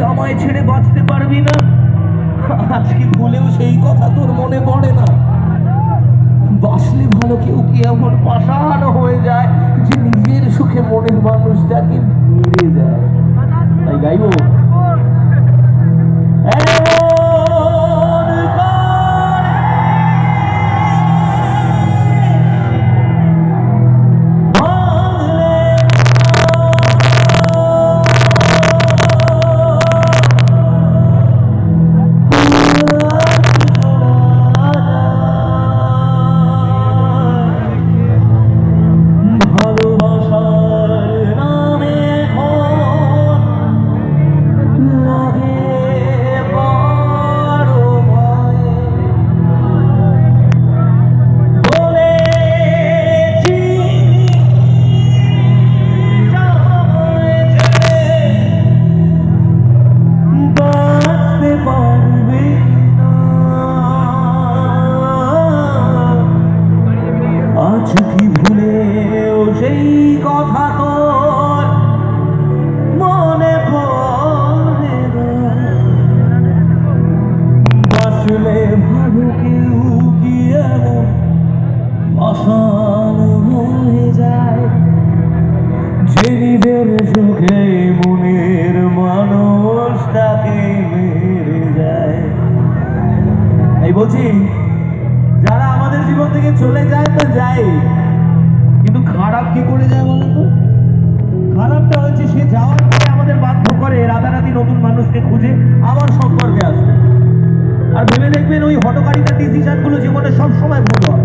আমায় ছেড়ে বাঁচতে পারবি না। আজকে ভুলেও সেই কথা তোর মনে পড়ে না। বাসলে ভালো কেউ কি এমন পাষাণ হয়ে যায় যে নিজের সুখে মনের মানুষটাকে মেরে যায়? তাই গাইবো? বলছি, যারা আমাদের জীবন থেকে চলে যায় তো যায়। কিন্তু খারাপ কি করে যায় বলো তো? খারাপটা হচ্ছে সে যাওয়ার পরে আমাদের বাধ্য করে, রাতারাতি নতুন মানুষকে খুঁজে আবার সম্পর্কে আসবে আর ভেবে দেখবেন ওই হটকারিতার ডিসিশনগুলো জীবনে সবসময় ভুল হয়।